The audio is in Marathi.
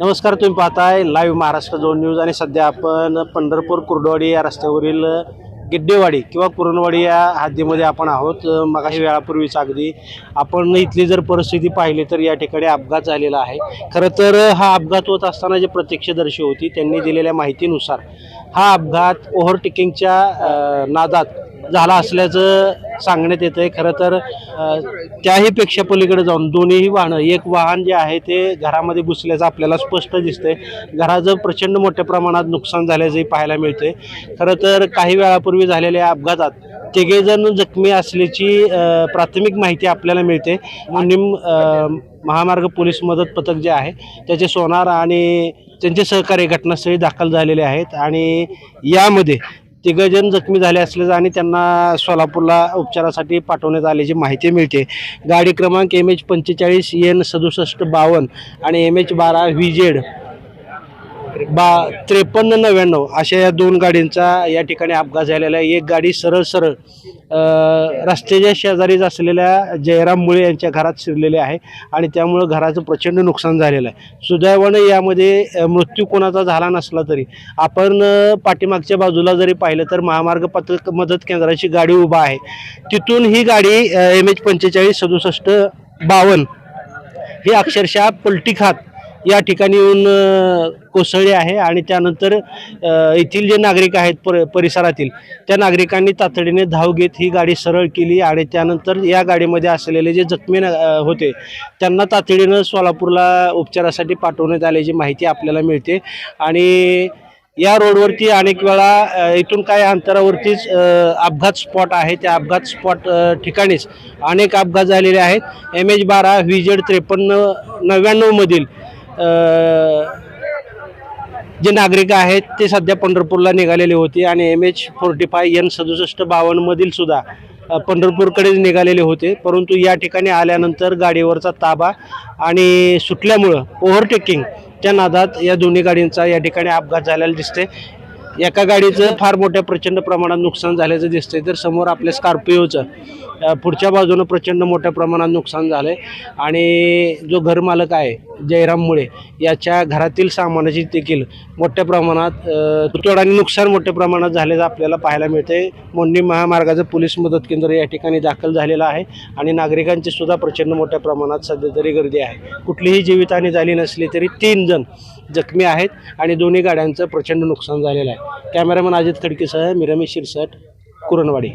नमस्कार तुम्ही पाहताय लाईव्ह महाराष्ट्र झोन न्यूज आणि सध्या आपण पंढरपूर कुर्डवाडी या रस्त्यावरील गिड्डेवाडी किंवा कुरणवाडी या हद्दीमध्ये आपण आहोत. मगाशी वेळापूर्वीच अगदी आपण इथली जर परिस्थिती पाहिली तर या ठिकाणी अपघात झालेला आहे. खरं तर हा अपघात होत असताना जे प्रत्यक्षदर्शी होती त्यांनी दिलेल्या माहितीनुसार हा अपघात ओव्हरटेकिंगच्या नादात झाला असल्याचं सांगण्यात येतं आहे खरं तर त्याही पेक्षा पलीकडे जाऊन दोन्हीही वाहनं एक वाहन जे आहे ते घरामध्ये घुसल्याचं आपल्याला स्पष्ट दिसतंय. घराचं प्रचंड मोठ्या प्रमाणात नुकसान झाल्याचंही पाहायला मिळतंय. खरं तर काही वेळापूर्वी झालेल्या अपघातात तिघेजण जखमी असल्याची प्राथमिक माहिती आपल्याला मिळते. निम महामार्ग पोलीस मदत पथक जे आहे त्याचे सोनार आणि त्यांचे सहकारी घटनास्थळी दाखल झालेले आहेत. आणि यामध्ये तिघजण जखमी झाले असल्याचं आणि त्यांना सोलापूरला उपचारासाठी पाठवण्यात आल्याची माहिती मिळते. गाडी क्रमांक एम एच पंचेचाळीस एन सदुसष्ट बावन्न आणि एम एच बारा व्ही जेड बा त्रेपन्न नव्याण्णव अशा या दोन गाडींचा या ठिकाणी अपघात झालेला आहे. एक गाडी सरळ सरळ रस्त्याच्या शेजारीच असलेल्या जयराम मुळे यांच्या घरात शिरलेले आहे आणि त्यामुळं घराचं प्रचंड नुकसान झालेलं आहे. सुदैवानं यामध्ये मृत्यू कोणाचा झाला नसला तरी आपण पाठीमागच्या बाजूला जरी पाहिलं तर महामार्ग पथक मदत केंद्राची गाडी उभा आहे. तिथून ही गाडी एम एच पंचेचाळीस सदुसष्ट बावन्न ही अक्षरशः पलटी खात या ठिकाणी येऊन कोसळले कोसळली आहे आणि त्यानंतर येथील जे नागरिक आहेत पर परिसरातील त्या नागरिकांनी तातडीने धाव घेत ही गाडी सरळ केली आणि त्यानंतर या गाडीमध्ये असलेले जे जखमी होते त्यांना तातडीनं सोलापूरला उपचारासाठी पाठवण्यात आल्याची माहिती आपल्याला मिळते. आणि या रोडवरती अनेक वेळा इथून काही अंतरावरतीच अपघात स्पॉट आहे. त्या अपघात स्पॉट ठिकाणीच अनेक अपघात झालेले आहेत. एम एच बारा व्ही जेड त्रेपन्न नव्याण्णवमधील जे नागरिक आहेत ते सध्या पंढरपूरला निघालेले होते आणि M H forty five N सदुसष्ट बावन्नमधील सुद्धा पंढरपूरकडेच निघालेले होते. परंतु या ठिकाणी आल्यानंतर गाडीवरचा ताबा आणि सुटल्यामुळं ओव्हरटेकिंग त्या नादात या दोन्ही गाडींचा या ठिकाणी अपघात झालेला दिसते एका गाडीचं फार मोठ्या प्रचंड प्रमाणात नुकसान झाल्याचं दिसतंय. तर समोर आपल्या स्कॉर्पिओचं पुढच्या बाजूनं प्रचंड मोठ्या प्रमाणात नुकसान झालं आहे आणि जो घरमालक आहे जयराम मुळे याच्या घरातील सामानाची देखील मोठ्या प्रमाणात अ, तुटवड आणि नुकसान मोठ्या प्रमाणात झाल्याचं आपल्याला पाहायला मिळतंय. मोंडी महामार्गाचं पोलीस मदत केंद्र या ठिकाणी दाखल झालेलं आहे. आणि नागरिकांची सुद्धा प्रचंड मोठ्या प्रमाणात सध्या तरी गर्दी आहे. कुठलीही जीवितहानी झाली नसली तरी तीन जण जखमी आहेत आणि दोन्ही गाड्यांचं प्रचंड नुकसान झालेलं आहे. कॅमेरामॅन अजित खडकेसह मी रमेश शिरसाट कुरणवाडी.